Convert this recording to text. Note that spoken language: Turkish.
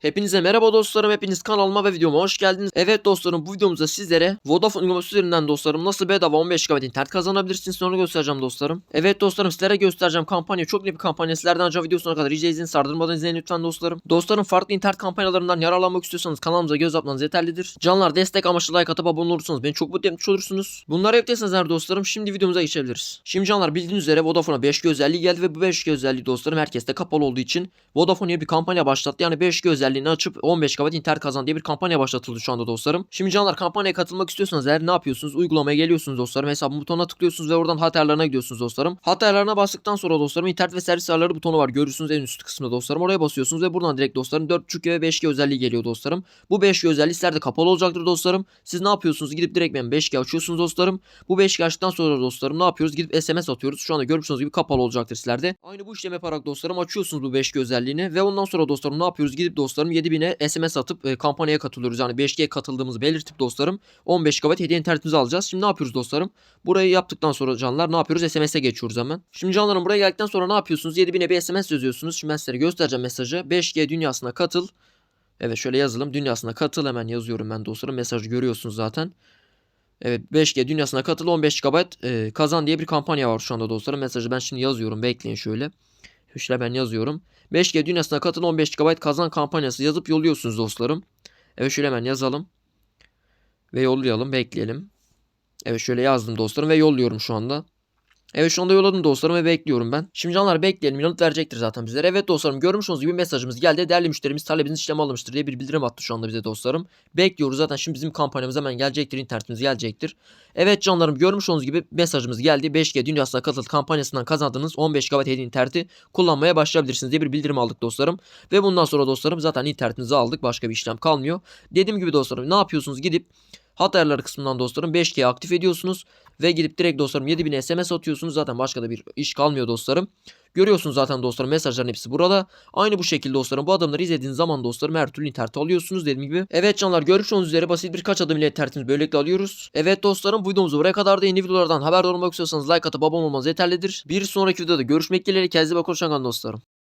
Hepinize merhaba dostlarım. Hepiniz kanalıma ve videoma hoş geldiniz. Evet dostlarım bu videomuzda sizlere Vodafone uygulaması üzerinden dostlarım nasıl bedava 15 GB internet kazanabilirsiniz onu göstereceğim dostlarım. Evet dostlarım sizlere göstereceğim kampanya çok iyi bir kampanya. Sizlerden acaba videosuna kadar iyice izleyin sardırmadan izleyin lütfen dostlarım. Dostlarım farklı internet kampanyalarından yararlanmak istiyorsanız kanalımıza göz atmanız yeterlidir. Canlar destek amaçlı like atıp abone olursanız beni çok mutlu etmiş olursunuz. Bunları yaptıysanız eğer dostlarım şimdi videomuza geçebiliriz. Şimdi canlar bildiğiniz üzere Vodafone'a 5G özelliği geldi ve bu 5G özelliği dostlarım herkeste kapalı olduğu için Vodafone'ya bir kampanya başlattı. Yani 5G özelliğini açıp 15 GB internet kazan diye bir kampanya başlatıldı şu anda dostlarım. Şimdi canlar kampanyaya katılmak istiyorsanız eğer ne yapıyorsunuz? Uygulamaya geliyorsunuz dostlarım. Hesabın butonuna tıklıyorsunuz ve oradan hat ayarlarına gidiyorsunuz dostlarım. Hat ayarlarına bastıktan sonra dostlarım internet ve servis ayarları butonu var. Görürsünüz en üst kısmında dostlarım. Oraya basıyorsunuz ve buradan direkt dostlarım 4.5G ve 5G özelliği geliyor dostlarım. Bu 5G özelliği sizlerde kapalı olacaktır dostlarım. Siz ne yapıyorsunuz? Gidip direkt ben 5G açıyorsunuz dostlarım. Bu 5G açtıktan sonra dostlarım ne yapıyoruz? Gidip SMS atıyoruz. Şu anda görmüş olduğunuz gibi kapalı olacaktır sizlerde. Aynı bu işlemi yaparak dostlarım açıyorsunuz bu 5G özelliğini ve ondan sonra dostlarım ne yapıyoruz? Gidip dostlarım 7000'e SMS atıp e, kampanyaya katılıyoruz. Yani 5G'ye katıldığımızı belirtip dostlarım 15 GB hediye internetimizi alacağız. Şimdi ne yapıyoruz dostlarım? Burayı yaptıktan sonra canlar ne yapıyoruz? SMS'e geçiyoruz hemen. Şimdi canlarım buraya geldikten sonra ne yapıyorsunuz? 7000'e bir SMS yazıyorsunuz. Şimdi ben size göstereceğim mesajı. 5G dünyasına katıl. Evet şöyle yazalım. Dünyasına katıl hemen yazıyorum ben dostlarım. Mesajı görüyorsunuz zaten. Evet 5G dünyasına katıl 15 GB e, kazan diye bir kampanya var şu anda dostlarım. Mesajı ben şimdi yazıyorum. Bekleyin şöyle. Şöyle ben yazıyorum. 5G dünyasına katıl 15 GB kazan kampanyası yazıp yolluyorsunuz dostlarım. Evet şöyle hemen yazalım. Ve yollayalım. Bekleyelim. Evet şöyle yazdım dostlarım ve yolluyorum şu anda. Evet şu anda yolladım dostlarım ve bekliyorum ben. Şimdi canlar bekleyelim yanıt verecektir zaten bizlere. Evet dostlarım görmüş olduğunuz gibi mesajımız geldi. Değerli müşterimiz talebiniz işlem alınmıştır diye bir bildirim attı şu anda bize dostlarım. Bekliyoruz zaten şimdi bizim kampanyamız hemen gelecektir. internetimiz gelecektir. Evet canlarım görmüş olduğunuz gibi mesajımız geldi. 5G dünyasına katıl kampanyasından kazandığınız 15 GB hediye interneti kullanmaya başlayabilirsiniz diye bir bildirim aldık dostlarım. Ve bundan sonra dostlarım zaten internetinizi aldık. Başka bir işlem kalmıyor. Dediğim gibi dostlarım ne yapıyorsunuz gidip Hat ayarları kısmından dostlarım 5G'yi aktif ediyorsunuz ve gidip direkt dostlarım 7000 SMS atıyorsunuz. Zaten başka da bir iş kalmıyor dostlarım. Görüyorsunuz zaten dostlarım mesajların hepsi burada. Aynı bu şekilde dostlarım bu adımları izlediğiniz zaman dostlarım her türlü interneti alıyorsunuz dediğim gibi. Evet canlar görmüş üzere basit birkaç adım ile internetimizi böylelikle alıyoruz. Evet dostlarım bu videomuz buraya kadar da yeni videolardan haberdar olmak istiyorsanız like atıp abone olmanız yeterlidir. Bir sonraki videoda görüşmek dileğiyle kendinize bakın hoşçakalın dostlarım.